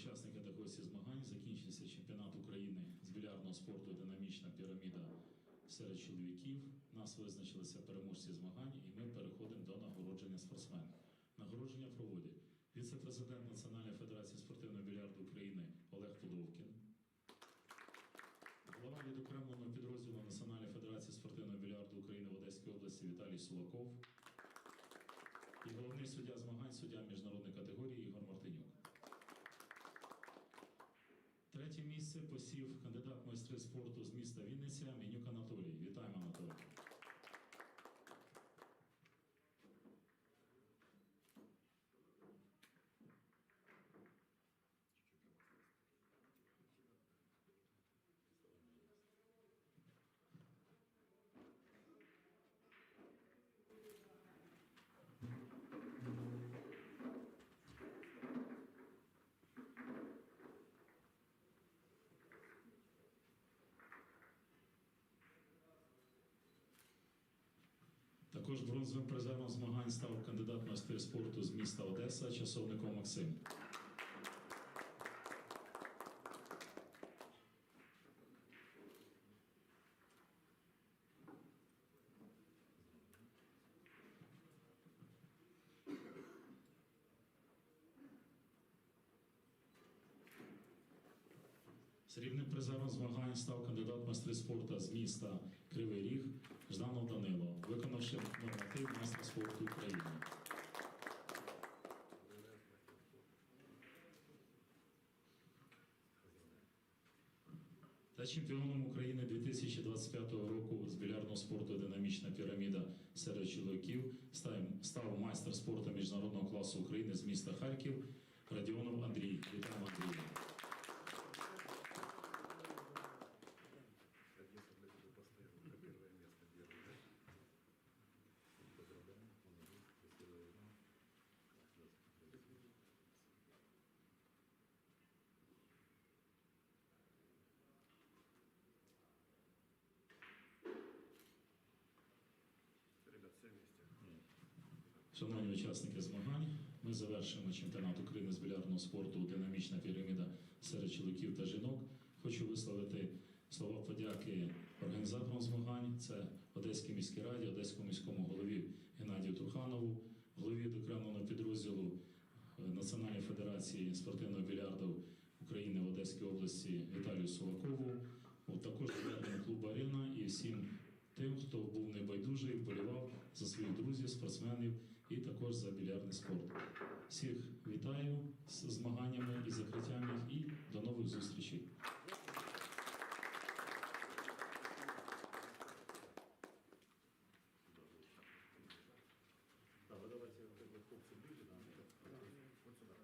учасники та гості змагань, закінчився чемпіонат України з білярдного спорту Динамічна піраміда серед чоловіків. Нас визначилися переможці змагань, і ми переходимо до нагородження спортсменів. Нагородження проводять віце-президент Національної федерації спортивного більярду України Олег Половкін, голова відокремленого підрозділу Національної федерації спортивного більярду України в Одеській області Віталій Сулаков і головний суддя змагань, суддя міжнародної категорії спорту з міста Вінниця Також бронзовим призером змагань став кандидат в майстри спорту з міста Одеса, часовником Максим. Срібним призером змагань став кандидат майстри спорту з міста Кривий Ріг Та чемпіоном України 2025 року з білярного спорту Динамічна піраміда серед чоловіків став, майстер спорту міжнародного класу України з міста Харків Радіонов Андрій. Вітаємо Шановні учасники змагань, ми завершуємо чемпіонат України з білярдного спорту Динамічна піраміда серед чоловіків та жінок. Хочу висловити слова подяки організаторам змагань. Це Одеській міській раді, Одеському міському голові Геннадію Труханову, голові докремленого підрозділу Національної федерації спортивного більярду України в Одеській області Віталію Сулакову, от також клубу Арена і всім тим, хто був небайдужий, вболівав за своїх друзів, спортсменів і також за білярдний спорт. Всіх вітаю з змаганнями і закриттям їх, і до нових зустрічей. Да, вы давайте вот как бы хлопцы ближе, да, ну, так, вот сюда.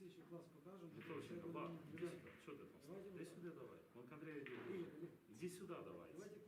Еще класс покажем. Петрович, Я ба, иди сюда. Что ты там? Давайте сюда давай. Вон к Андрею Иди сюда давай. Давайте